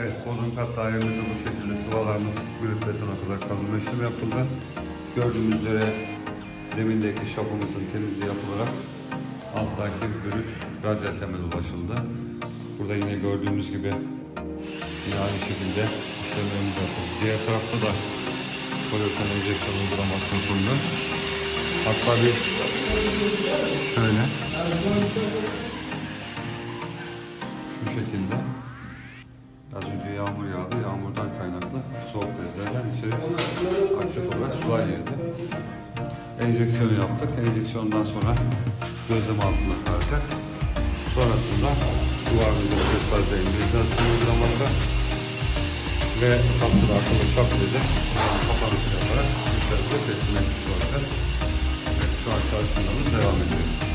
Evet, bodrum kat dairemizde bu şekilde sıvalarımız brüt betona kadar kazıma işlemi yapıldı. Gördüğünüz üzere zemindeki şapımızın temizliği yapılarak alttaki brüt radyal temel ulaşıldı. Burada yine gördüğümüz gibi yine aynı şekilde işlemlerimiz yapıldı. Diğer tarafta da poliuretan enjeksiyon uygulaması yapıldı. Hatta biz şöyle şu şekilde az önce yağmur yağdı. Yağmurdan kaynaklı soğuk bezlerden içeri aktif olarak sular girdi. Enjeksiyonu yaptık. Enjeksiyondan sonra gözleme altında kalacak. Sonrasında duvarımızın prestazya enjeksiyon uygulaması ve katkıda akıllı şap ile kapanış yaparak müşteriye teslim etmiş olacağız. Evet, şu an çalışmalarımız devam ediyor.